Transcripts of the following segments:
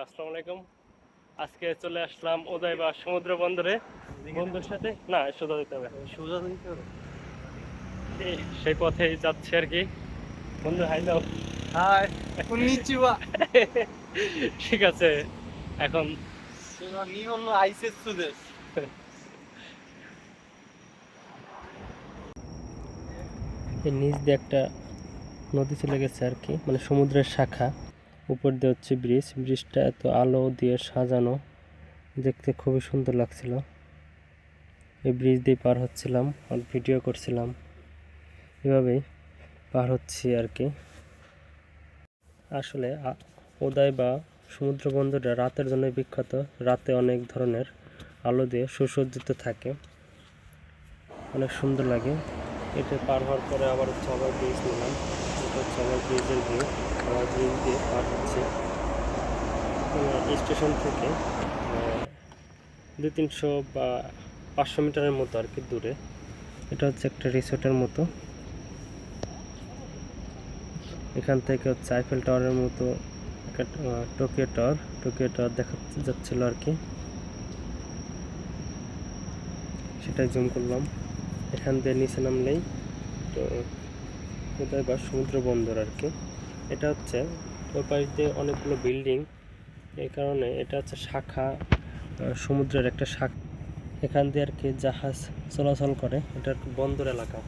আসসালামু আলাইকুম। আজকে চলে আসলাম ওদয় বা সমুদ্র বন্দরে। বন্ধুর সাথে? না সোজা দিতে হবে। সোজা দিতে হবে। সেই পথে যাচ্ছে আর কি। বন্ধু হাই দাও হাই ঠিক আছে এখন নি হলো আইসেস সুদেশ এই নিচ দিয়ে একটা নদী চলে গেছে আর কি মানে সমুদ্রের শাখা। উপর দিয়ে হচ্ছে ব্রিজ। ব্রিজটা এত আলো দিয়ে সাজানো, দেখতে খুবই সুন্দর লাগছিল। এই ব্রিজ দিয়ে পার হচ্ছিলাম, আর ভিডিও করছিলাম। এভাবেই পার হচ্ছি আর কি। আসলে উদয় বা সমুদ্র বন্দরটা রাতের জন্য বিখ্যাত। রাতে অনেক ধরনের আলো দিয়ে সুসজ্জিত থাকে। অনেক সুন্দর লাগে। এটা পার হওয়ার পরে আবার হচ্ছে আবার ব্রিজ নিলাম। আবার ব্রিজের ভিউ আবার ব্রিজ দিয়ে পার হচ্ছে স্টেশন থেকে দু তিনশো বা পাঁচশো মিটারের মতো আর কি দূরে। এটা হচ্ছে একটা রিসোর্টের মতো। এখান থেকে হচ্ছে আইফেল টাওয়ারের মতো টোকিও টাওয়ার টোকিও টাওয়ার দেখা যাচ্ছিল আর কি। সেটাই জুম করলাম। এখান দিয়ে নিচে নামলেই তো কোথায় বা সমুদ্র বন্দর আর কি। এটা হচ্ছে ওই পাশ দিয়ে অনেকগুলো বিল্ডিং। এই কারণে এটা হচ্ছে শাখা সমুদ্রের একটা শাখা। এখান দিয়ে আর কি জাহাজ চলাচল করে। এটা বন্দর এলাকা।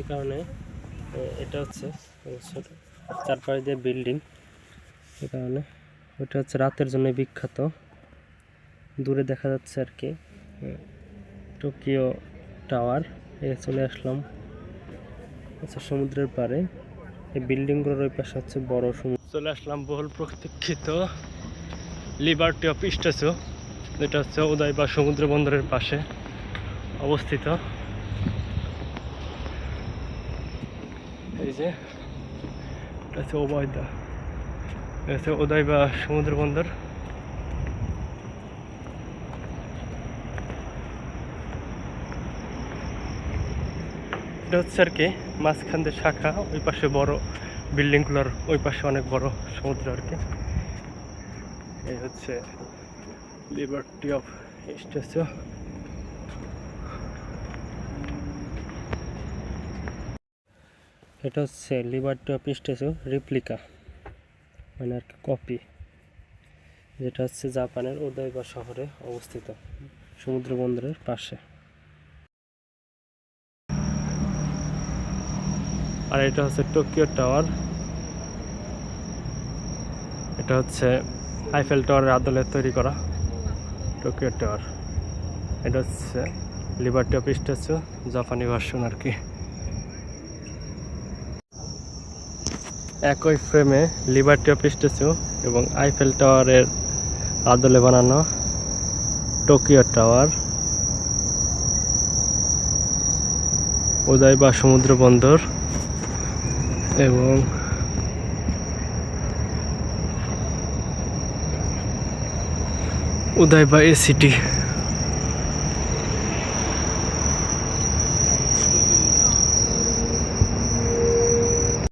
এই কারণে এটা হচ্ছে চারপাশ দিয়ে বিল্ডিং। এই কারণে ওটা হচ্ছে রাতের জন্য বিখ্যাত। দূরে দেখা যাচ্ছে আর কি টোকিও টাওয়ার। এ, চলে আসলাম। আচ্ছা সমুদ্রের পাড়ে। এই বিল্ডিংগুলোর ওই পাশে হচ্ছে বড় সমুদ্র চলে আসলাম বহুল প্রতীক্ষিত লিবার্টি অফ স্ট্যাচু যেটা হচ্ছে উদয় বা সমুদ্র বন্দরের পাশে অবস্থিত। এই যে, এটা হচ্ছে ওবায়দা এটা হচ্ছে উদয় বা সমুদ্র বন্দর। এটা হচ্ছে আর কি মাঝখান দিয়ে শাখা, ওই পাশে বড় বিল্ডিংগুলোর ওই পাশে অনেক বড় সমুদ্র আর কি। এই হচ্ছে লিবার্টি অফ স্ট্যাচু এটা হচ্ছে লিবার্টি অফ স্ট্যাচু রিপ্লিকা মানে আর কি কপি যেটা হচ্ছে জাপানের উদয়বা শহরে অবস্থিত সমুদ্র বন্দরের পাশে। আর এটা হচ্ছে টোকিও টাওয়ার। এটা হচ্ছে আইফেল টাওয়ারের আদলে তৈরি করা টোকিও টাওয়ার। এটা হচ্ছে লিবার্টি অফ স্ট্যাচু জাপানি ভার্সন আর কি। একই ফ্রেমে লিবার্টি অফ স্ট্যাচু এবং আইফেল টাওয়ারের আদলে বানানো টোকিও টাওয়ার। উদয় বা সমুদ্র বন্দর। এবং উদয় বা এ সিটি